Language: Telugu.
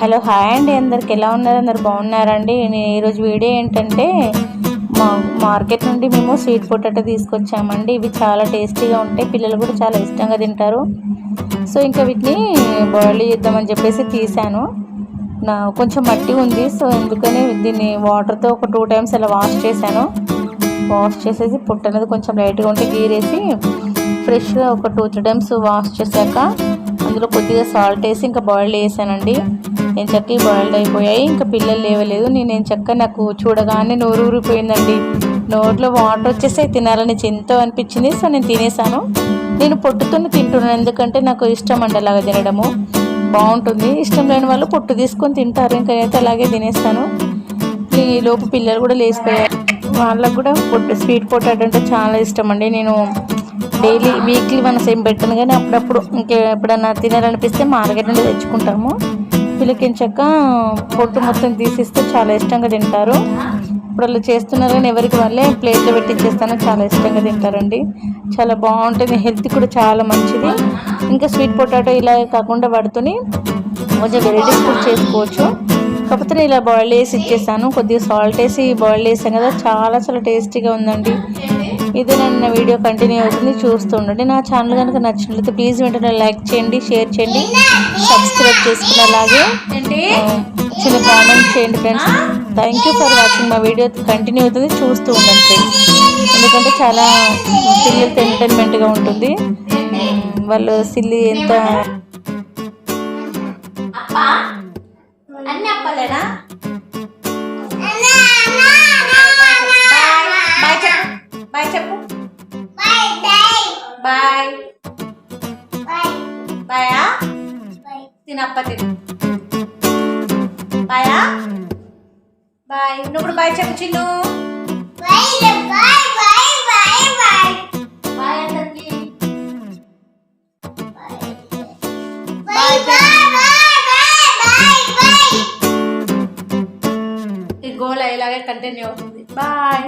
హలో హాయ్ అండి అందరికి. ఎలా ఉన్నారు? అందరు బాగున్నారండి? నేను ఈరోజు వీడియో ఏంటంటే మా మార్కెట్ నుండి మేము స్వీట్ పొటాటో తీసుకొచ్చామండి. ఇవి చాలా టేస్టీగా ఉంటాయి. పిల్లలు కూడా చాలా ఇష్టంగా తింటారు. సో ఇంకా వీటిని బాయిల్ చేద్దామని చెప్పేసి తీసాను. నా కొంచెం మట్టి ఉంది. సో అందుకని దీన్ని వాటర్తో ఒక టూ టైమ్స్ అలా వాష్ చేశాను. వాష్ చేసేసి పుట్ట అనేది కొంచెం లైట్గా ఉంటే గీరేసి ఫ్రెష్గా ఒక టూ త్రీ టైమ్స్ వాష్ చేశాక అందులో కొద్దిగా సాల్ట్ వేసి ఇంకా బాయిల్డ్ వేసానండి నేను చక్కగా బాయిల్డ్ అయిపోయాయి. ఇంకా పిల్లలు లేవలేదు. నేను ఏం చక్క నాకు చూడగానే నోరు ఊరిపోయిందండి. నోట్లో వాటర్ వచ్చేసి తినాలని ఎంతో అనిపించింది. సో నేను తినేసాను. నేను పొట్టుతోనే తింటున్నాను. ఎందుకంటే నాకు ఇష్టం అండి అలాగ తినడము. బాగుంటుంది. ఇష్టం లేని వాళ్ళు పొట్టు తీసుకొని తింటారు. ఇంకా నేనైతే అలాగే తినేస్తాను. ఈ లోపు పిల్లలు కూడా లేచిపోయారు. వాళ్ళకు కూడా పొట్టు స్వీట్ పొటాటో అంటే చాలా ఇష్టం అండి. నేను డైలీ వీక్లీ వన్స్ ఏం పెట్టను కానీ అప్పుడప్పుడు ఇంకే ఎప్పుడన్నా తినాలనిపిస్తే మార్కెట్ నుండి తెచ్చుకుంటాము. పిలికించాక పొట్టు మొత్తం తీసిస్తే చాలా ఇష్టంగా తింటారు. ఇప్పుడు వాళ్ళు చేస్తున్నారు కానీ ఎవరికి వాళ్ళే ప్లేట్లో పెట్టించేస్తాను చాలా ఇష్టంగా తింటారండి. చాలా బాగుంటుంది హెల్త్ కూడా చాలా మంచిది. ఇంకా స్వీట్ పొటాటో ఇలా కాకుండా పడుతుని కొంచెం వెరైటీస్ కూడా చేసుకోవచ్చు. కాకపోతే నేను ఇలా బాయిల్ చేసి ఇచ్చేసాను కొద్దిగా సాల్ట్ వేసి బాయిల్ చేసాను కదా చాలా చాలా టేస్టీగా ఉందండి. ఇది నన్ను వీడియో కంటిన్యూ అవుతుంది చూస్తూ ఉండండి. నా ఛానల్ కనుక నచ్చినట్లయితే ప్లీజ్ వెంటనే లైక్ చేయండి షేర్ చేయండి సబ్స్క్రైబ్ చేసుకుని అలాగే చిన్న కామెంట్ చేయండి friends. Thank you for watching మా వీడియో కంటిన్యూ అవుతుంది చూస్తూ ఉండండి ఫ్రెండ్స్. ఎందుకంటే చాలా పిల్లలతో ఎంటర్టైన్మెంట్గా ఉంటుంది. వాళ్ళు సిల్లి ఎంత అన్ని అప్పలేనా? బాయ్ చెప్పు. బాయ్ బాయా తినప్ప తిను బాయా బాయ్ నువ్వు కూడా బాయ్ చెప్పు చిన్ను. బాయ్ అందరికి ఈ గోల ఇలాగే కంటిన్యూ అవుతుంది. బాయ్